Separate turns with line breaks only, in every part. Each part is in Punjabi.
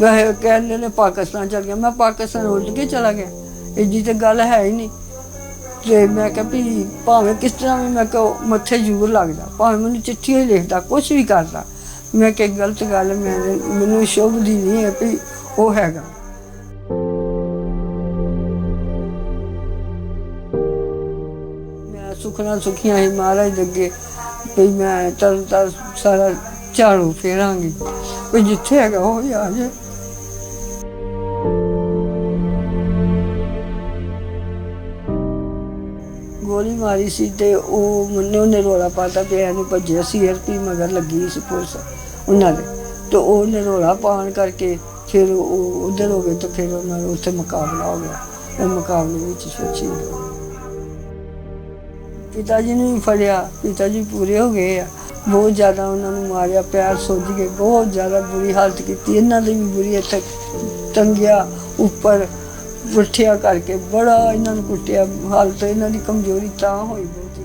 ਵਹ ਕਹਿੰਦੇ ਨੇ ਪਾਕਿਸਤਾਨ ਚਲ ਗਿਆ ਮੈਂ ਪਾਕਿਸਤਾਨ ਉਲਟ ਕੇ ਚਲਾ ਗਿਆ ਇੱਡੀ ਤੇ ਗੱਲ ਹੈ ਹੀ ਨਹੀਂ ਤੇ ਮੈਂ ਕਿਹਾ ਵੀ ਭਾਵੇਂ ਕਿਸ ਤਰ੍ਹਾਂ ਵੀ ਮੈਂ ਕਿਹਾ ਮੱਥੇ ਜ਼ਰੂਰ ਲੱਗਦਾ ਭਾਵੇਂ ਮੈਨੂੰ ਚਿੱਠੀ ਹੀ ਲਿਖਦਾ ਕੁਝ ਵੀ ਕਰਦਾ ਮੈਂ ਕਿ ਗਲਤ ਗੱਲ ਮੈਂ ਮੈਨੂੰ ਸ਼ੁਭ ਦੀ ਨਹੀਂ ਹੈ ਵੀ ਉਹ ਹੈਗਾ ਮੈਂ ਸੁਖਨਾ ਸੁਖੀਆਂ ਹੀ ਮਹਾਰਾਜ ਦੇ ਅੱਗੇ ਵੀ ਮੈਂ ਤਰ ਤਰ ਸਾਰਾ ਝਾੜੂ ਫੇਰਾਂਗੀ ਵੀ ਜਿੱਥੇ ਹੈਗਾ ਉਹ ਹੀ ਆ ਜਾਏ ਗੋਲੀ ਮਾਰੀ ਸੀ ਤੇ ਉਹ ਮੰਨੇ ਉਹਨੇ ਰੋਲਾ ਪਾਤਾ ਪਿਆ ਨੂੰ ਭੱਜਿਆ ਸੀ ਐਰਪੀ ਮਗਰ ਲੱਗੀ ਸੀ ਪੁਲਿਸ ਉਹਨਾਂ ਦੇ। ਤੇ ਉਹਨੇ ਰੋਲਾ ਪਾਉਣ ਕਰਕੇ ਫਿਰ ਉਹ ਉਧਰ ਹੋ ਗਏ ਤੇ ਫਿਰ ਉਹਨਾਂ ਦਾ ਉੱਥੇ ਮੁਕਾਬਲਾ ਹੋ ਗਿਆ ਉਹ ਮੁਕਾਬਲੇ ਵਿੱਚ ਸੱਚੀ ਪਿਤਾ ਜੀ ਨੂੰ ਵੀ ਫੜਿਆ ਪਿਤਾ ਜੀ ਪੂਰੇ ਹੋ ਗਏ ਆ। ਬਹੁਤ ਜ਼ਿਆਦਾ ਉਹਨਾਂ ਨੂੰ ਮਾਰਿਆ, ਪਿਆਰ ਸੁੱਜ ਕੇ, ਬਹੁਤ ਜ਼ਿਆਦਾ ਬੁਰੀ ਹਾਲਤ ਕੀਤੀ। ਇਹਨਾਂ ਦੀ ਵੀ ਬੁਰੀ ਇੱਥੇ ਟੰਗਿਆ ਉੱਪਰ ਪੁੱਠਿਆ ਕਰਕੇ ਬੜਾ ਇਹਨਾਂ ਨੂੰ ਕੁੱਟਿਆ, ਹਾਲਤ ਇਹਨਾਂ ਦੀ ਕਮਜ਼ੋਰੀ ਤਾਂ ਹੋਈ ਬਹੁਤੀ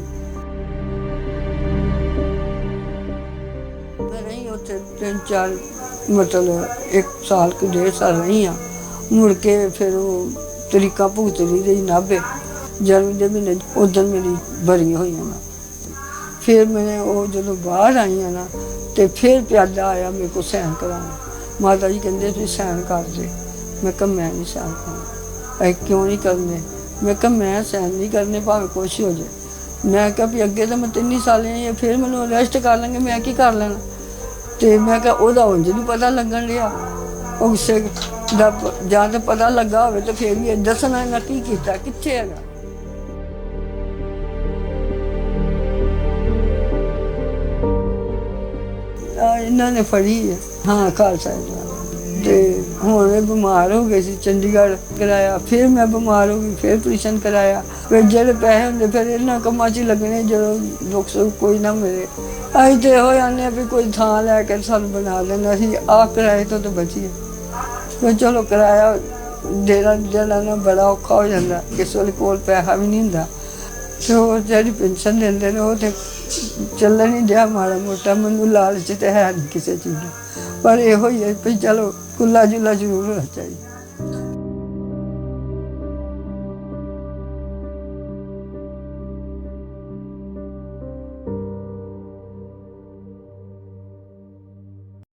ਮੈਂ ਰਹੀ ਉੱਥੇ ਤਿੰਨ ਚਾਰ, ਮਤਲਬ ਇੱਕ ਸਾਲ ਕੁ, ਡੇਢ ਸਾਲ ਰਹੀ ਆ ਮੁੜ ਕੇ ਫਿਰ ਉਹ ਤਰੀਕਾ ਭੁਗਤਲੀ ਰਹੀ ਨਾਭੇ। ਜਨਵਰੀ ਦੇ ਮਹੀਨੇ ਉਦੋਂ ਮੇਰੀ ਬਰੀ ਹੋਈਆਂ ਨਾ ਫਿਰ ਮੈਂ ਉਹ ਜਦੋਂ ਬਾਹਰ ਆਈਆਂ ਨਾ, ਤੇ ਫਿਰ ਪਿਆਦਾ ਆਇਆ ਮੇਰੇ ਕੋ ਸਹਿਣ ਕਰਾਉਣ। ਮਾਤਾ ਜੀ ਕਹਿੰਦੇ ਤੁਸੀਂ ਸੈਨ ਕਰ ਦੇ ਮੈਂ ਕਿਹਾ ਮੈਂ ਨਹੀਂ ਸੈਨ ਕਰਨਾ ਐ ਕਿਉਂ ਨਹੀਂ ਕਰਨੇ? ਮੈਂ ਕਿਹਾ, ਮੈਂ ਸੈਨ ਨਹੀਂ ਕਰਨੇ, ਭਾਵੇਂ ਕੁਛ ਹੋ ਜਾਏ। ਮੈਂ ਕਿਹਾ ਵੀ ਅੱਗੇ ਤਾਂ ਮੈਂ ਤਿੰਨ ਸਾਲੇ ਆਈ ਫਿਰ ਮੈਨੂੰ ਅਰੈਸਟ ਕਰ ਲਾਂਗੇ, ਮੈਂ ਕੀ ਕਰ ਲੈਣਾ? ਤੇ ਮੈਂ ਕਿਹਾ, ਉਹਦਾ ਉਂਝ ਨਹੀਂ ਪਤਾ ਲੱਗਣ ਲਿਆ ਉਹ ਦਾ ਜਾਂ ਤਾਂ ਪਤਾ ਲੱਗਾ ਹੋਵੇ ਤਾਂ ਫਿਰ ਵੀ ਇਹ ਦੱਸਣਾ ਨਾ ਕੀ ਕੀਤਾ, ਕਿੱਥੇ ਹੈਗਾ? ਇਹਨਾਂ ਨੇ ਫੜੀ ਹੈ ਹਾਂ, ਖਾਲਸਾ ਜੀ। ਹੁਣ ਇਹ ਬਿਮਾਰ ਹੋ ਗਏ ਸੀ, ਚੰਡੀਗੜ੍ਹ ਕਰਾਇਆ, ਫਿਰ ਮੈਂ ਬਿਮਾਰ ਹੋ ਗਈ, ਫਿਰ ਆਪਰੇਸ਼ਨ ਕਰਾਇਆ। ਫਿਰ ਜਿਹੜੇ ਪੈਸੇ ਹੁੰਦੇ, ਫਿਰ ਇਹਨਾਂ ਕੰਮਾਂ 'ਚ ਲੱਗਣੇ, ਜਦੋਂ ਦੁੱਖ ਸੁੱਖ ਕੋਈ ਨਾ ਮਿਲੇ। ਅਸੀਂ ਤੇ ਹੋ ਜਾਂਦੇ ਆ ਵੀ ਕੋਈ ਥਾਂ ਲੈ ਕੇ ਸਾਨੂੰ ਬਣਾ ਲੈਣਾ ਸੀ ਆ ਕਿਰਾਏ ਤੋਂ ਤਾਂ ਬਚੀਏ। ਫਿਰ ਚਲੋ ਕਿਰਾਇਆ ਦੇਣਾ ਦੇਣਾ ਨਾ ਬੜਾ ਔਖਾ ਹੋ ਜਾਂਦਾ, ਕਿਸੇ ਵੇਲੇ ਕੋਲ ਪੈਸਾ ਵੀ ਨਹੀਂ ਹੁੰਦਾ। ਤੇ ਉਹ ਜਿਹੜੀ ਪੈਨਸ਼ਨ ਦਿੰਦੇ ਨੇ, ਉਹ ਤੇ ਚੱਲਣ ਹੀ ਦਿਆ ਮਾੜਾ ਮੋਟਾ, ਮੈਨੂੰ ਲਾਲਚ ਤੇ ਹੈ ਨਹੀਂ ਕਿਸੇ ਚੀਜ਼ ਦਾ। ਪਰ ਇਹੋ ਹੀ ਹੈ ਵੀ ਚਲੋ ਕੁੱਲਾ ਜੁੱਲਾ ਜ਼ਰੂਰ ਹੋਣਾ ਚਾਹੀਦਾ।